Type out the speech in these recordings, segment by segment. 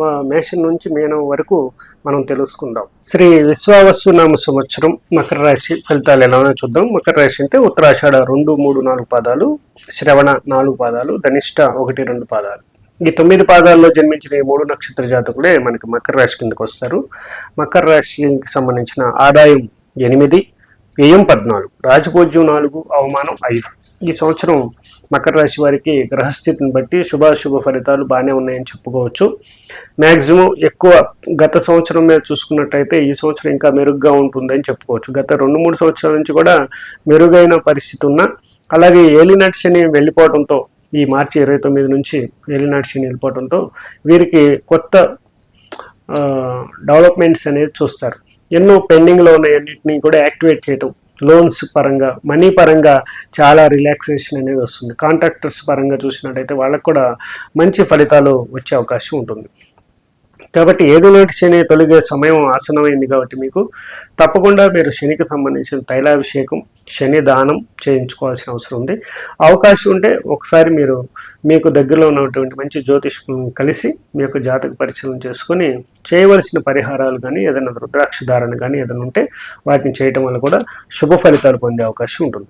మేషం నుంచి మీనం వరకు మనం తెలుసుకుందాం. శ్రీ విశ్వావసు నామ సంవత్సరం మకర రాశి ఫలితాలు ఎలా ఉన్నాయో చూద్దాం. మకర రాశి అంటే ఉత్తరాషాఢ రెండు మూడు నాలుగు పాదాలు శ్రవణ నాలుగు పాదాలు ధనిష్ట ఒకటి రెండు పాదాలు. ఈ తొమ్మిది పాదాల్లో జన్మించిన ఈ మూడు నక్షత్ర జాతకులే మనకి మకర రాశి కిందకు వస్తారు. మకర రాశికి సంబంధించిన ఆదాయం ఎనిమిది వ్యయం పద్నాలుగు రాజపూజ్యం నాలుగు అవమానం ఐదు. ఈ సంవత్సరం మకర రాశి వారికి గ్రహస్థితిని బట్టి శుభాశుభ ఫలితాలు బాగానే ఉన్నాయని చెప్పుకోవచ్చు. మ్యాక్సిమం ఎక్కువ గత సంవత్సరం మీద చూసుకున్నట్టయితే ఈ సంవత్సరం ఇంకా మెరుగ్గా ఉంటుందని చెప్పుకోవచ్చు. గత రెండు మూడు సంవత్సరాల నుంచి కూడా మెరుగైన పరిస్థితి ఉన్న అలాగే ఏలినట్ శని వెళ్ళిపోవడంతో ఈ మార్చి ఇరవై తొమ్మిది నుంచి ఏలినాటి శని వెళ్ళిపోవడంతో వీరికి కొత్త డెవలప్మెంట్స్ అనేది చూస్తారు. ఎన్నో పెండింగ్లో ఉన్నాయన్నింటినీ కూడా యాక్టివేట్ చేయటం. లోన్స్ పరంగా మనీ పరంగా చాలా రిలాక్సేషన్ అనేది వస్తుంది. కాంట్రాక్టర్స్ పరంగా చూసినట్టయితే వాళ్ళకు కూడా మంచి ఫలితాలు వచ్చే అవకాశం ఉంటుంది. కాబట్టి ఏదో నాటి శని తొలగే సమయం ఆసనమైంది కాబట్టి మీకు తప్పకుండా మీరు శనికి సంబంధించిన తైలాభిషేకం శని దానం చేయించుకోవాల్సిన అవసరం ఉంది. అవకాశం ఉంటే ఒకసారి మీరు మీకు దగ్గరలో ఉన్నటువంటి మంచి జ్యోతిష్కులను కలిసి మీ యొక్క జాతక పరిశీలన చేసుకొని చేయవలసిన పరిహారాలు కానీ ఏదైనా రుద్రాక్ష ధారణ కానీ ఏదైనా ఉంటే వాటిని చేయటం వల్ల కూడా శుభ ఫలితాలు పొందే అవకాశం ఉంటుంది.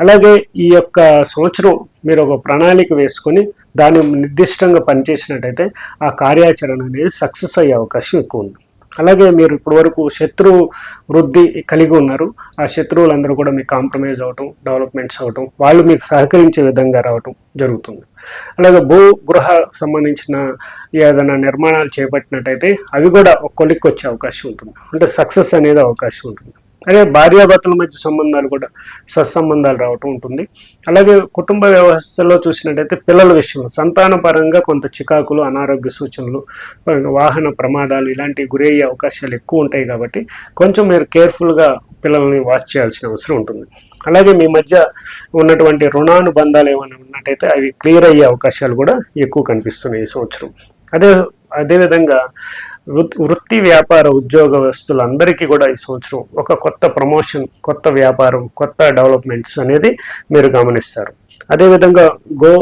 అలాగే ఈ యొక్క సంవత్సరం మీరు ఒక ప్రణాళిక వేసుకొని దాన్ని నిర్దిష్టంగా పనిచేసినట్టయితే ఆ కార్యాచరణ అనేది సక్సెస్ అయ్యే అవకాశం ఎక్కువ ఉంది. అలాగే మీరు ఇప్పటి వరకు శత్రు వృద్ధి కలిగి ఉన్నారు. ఆ శత్రువులందరూ కూడా మీకు కాంప్రమైజ్ అవటం డెవలప్మెంట్స్ అవటం వాళ్ళు మీకు సహకరించే విధంగా రావటం జరుగుతుంది. అలాగే భూ గృహ సంబంధించిన ఏదైనా నిర్మాణాలు చేపట్టినట్టయితే అవి కూడా కొలిక్కి వచ్చే అవకాశం ఉంటుంది. అంటే సక్సెస్ అనేది అవకాశం ఉంటుంది. అదే భార్యాభర్తల మధ్య సంబంధాలు కూడా సత్సంబంధాలు రావటం ఉంటుంది. అలాగే కుటుంబ వ్యవస్థలో చూసినట్టయితే పిల్లల విషయంలో సంతాన పరంగా కొంత చికాకులు అనారోగ్య సూచనలు వాహన ప్రమాదాలు ఇలాంటివి గురయ్యే అవకాశాలు ఎక్కువ ఉంటాయి కాబట్టి కొంచెం మీరు కేర్ఫుల్గా పిల్లల్ని వాచ్ చేయాల్సిన అవసరం ఉంటుంది. అలాగే మీ మధ్య ఉన్నటువంటి రుణానుబంధాలు ఏమైనా ఉన్నట్టయితే అవి క్లియర్ అయ్యే అవకాశాలు కూడా ఎక్కువ కనిపిస్తున్నాయి ఈ సంవత్సరం. అదే అదేవిధంగా వృత్తి వ్యాపార ఉద్యోగస్తులందరికీ కూడా ఈ సంవత్సరం ఒక కొత్త ప్రమోషన్ కొత్త వ్యాపారం కొత్త డెవలప్మెంట్స్ అనేది మీరు గమనిస్తారు. అదేవిధంగా గో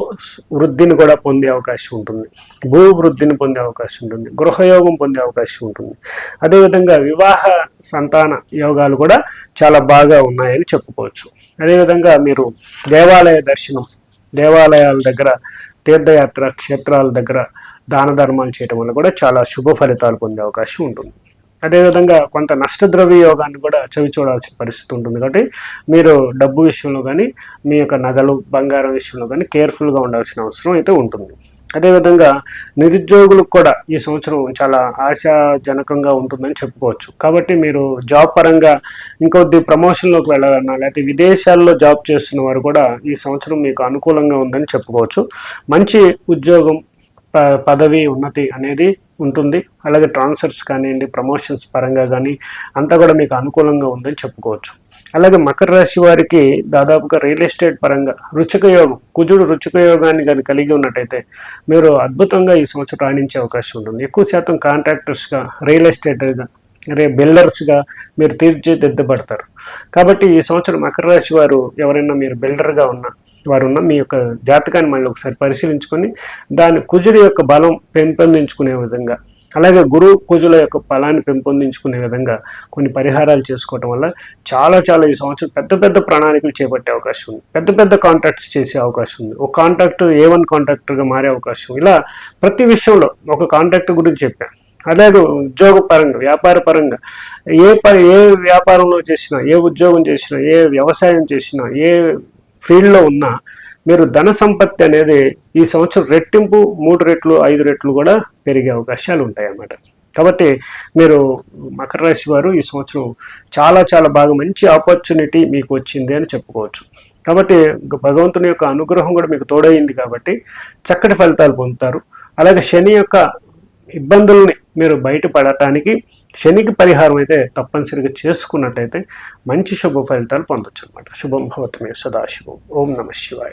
వృద్ధిని కూడా పొందే అవకాశం ఉంటుంది. భూ వృద్ధిని పొందే అవకాశం ఉంటుంది. గృహయోగం పొందే అవకాశం ఉంటుంది. అదేవిధంగా వివాహ సంతాన యోగాలు కూడా చాలా బాగా ఉన్నాయని చెప్పుకోవచ్చు. అదేవిధంగా మీరు దేవాలయ దర్శనం దేవాలయాల దగ్గర తీర్థయాత్ర క్షేత్రాల దగ్గర దాన ధర్మాలు చేయడం వల్ల కూడా చాలా శుభ ఫలితాలు పొందే అవకాశం ఉంటుంది. అదేవిధంగా కొంత నష్టద్రవ్య యోగాన్ని కూడా చవి చూడాల్సిన పరిస్థితి ఉంటుంది కాబట్టి మీరు డబ్బు విషయంలో కానీ మీ యొక్క నగలు బంగారం విషయంలో కానీ కేర్ఫుల్గా ఉండాల్సిన అవసరం అయితే ఉంటుంది. అదేవిధంగా నిరుద్యోగులకు కూడా ఈ సంవత్సరం చాలా ఆశాజనకంగా ఉంటుందని చెప్పుకోవచ్చు. కాబట్టి మీరు జాబ్ పరంగా ఇంకొద్ది ప్రమోషన్లోకి వెళ్ళాలన్నా లేకపోతే విదేశాల్లో జాబ్ చేస్తున్న వారు కూడా ఈ సంవత్సరం మీకు అనుకూలంగా ఉందని చెప్పుకోవచ్చు. మంచి ఉద్యోగం పదవి ఉన్నతి అనేది ఉంటుంది. అలాగే ట్రాన్స్ఫర్స్ కానివ్వండి ప్రమోషన్స్ పరంగా కానీ అంతా కూడా మీకు అనుకూలంగా ఉందని చెప్పుకోవచ్చు. అలాగే మకర రాశి వారికి దాదాపుగా రియల్ ఎస్టేట్ పరంగా రుచిక యోగం కుజుడు రుచిక యోగాన్ని కానీ కలిగి ఉన్నట్టయితే మీరు అద్భుతంగా ఈ సంవత్సరం రాణించే అవకాశం ఉంటుంది. ఎక్కువ శాతం కాంట్రాక్టర్స్గా రియల్ ఎస్టేట్గా రే బిల్డర్స్గా మీరు తీర్చిదిద్దబడతారు. కాబట్టి ఈ సంవత్సరం మకర రాశి వారు ఎవరైనా మీరు బిల్డర్గా ఉన్నా వారు ఉన్న మీ యొక్క జాతకాన్ని మళ్ళీ ఒకసారి పరిశీలించుకొని దాని కుజుడి యొక్క బలం పెంపొందించుకునే విధంగా అలాగే గురు కుజుల యొక్క బలాన్ని పెంపొందించుకునే విధంగా కొన్ని పరిహారాలు చేసుకోవటం వల్ల చాలా చాలా ఈ సంవత్సరం పెద్ద పెద్ద ప్రణాళికలు చేపట్టే అవకాశం ఉంది. పెద్ద పెద్ద కాంట్రాక్ట్స్ చేసే అవకాశం ఉంది. ఒక కాంట్రాక్టర్ ఏ వన్ కాంట్రాక్టర్గా మారే అవకాశం. ఇలా ప్రతి విషయంలో ఒక కాంట్రాక్టర్ గురించి చెప్పాను అలాగే ఉద్యోగ పరంగా వ్యాపార పరంగా ఏ ప ఏ వ్యాపారంలో చేసినా ఏ ఉద్యోగం చేసినా ఏ వ్యవసాయం చేసినా ఏ ఫీల్డ్లో ఉన్న మీరు ధన సంపత్తి అనేది ఈ సంవత్సరం రెట్టింపు మూడు రెట్లు ఐదు రెట్లు కూడా పెరిగే అవకాశాలు ఉంటాయి అన్నమాట కాబట్టి మీరు మకర రాశి వారు ఈ సంవత్సరం చాలా చాలా బాగా మంచి ఆపర్చునిటీ మీకు వచ్చింది అని చెప్పుకోవచ్చు. కాబట్టి భగవంతుని యొక్క అనుగ్రహం కూడా మీకు తోడైంది కాబట్టి చక్కటి ఫలితాలు పొందుతారు. అలాగే శని యొక్క ఇబ్బందుల్ని మీరు బయటపడటానికి శనికి పరిహారం అయితే తప్పనిసరిగా చేసుకున్నట్టయితే మంచి శుభ ఫలితాలు పొందొచ్చు అనమాట శుభం భవతమే సదాశివం. ఓం నమ శివాయ.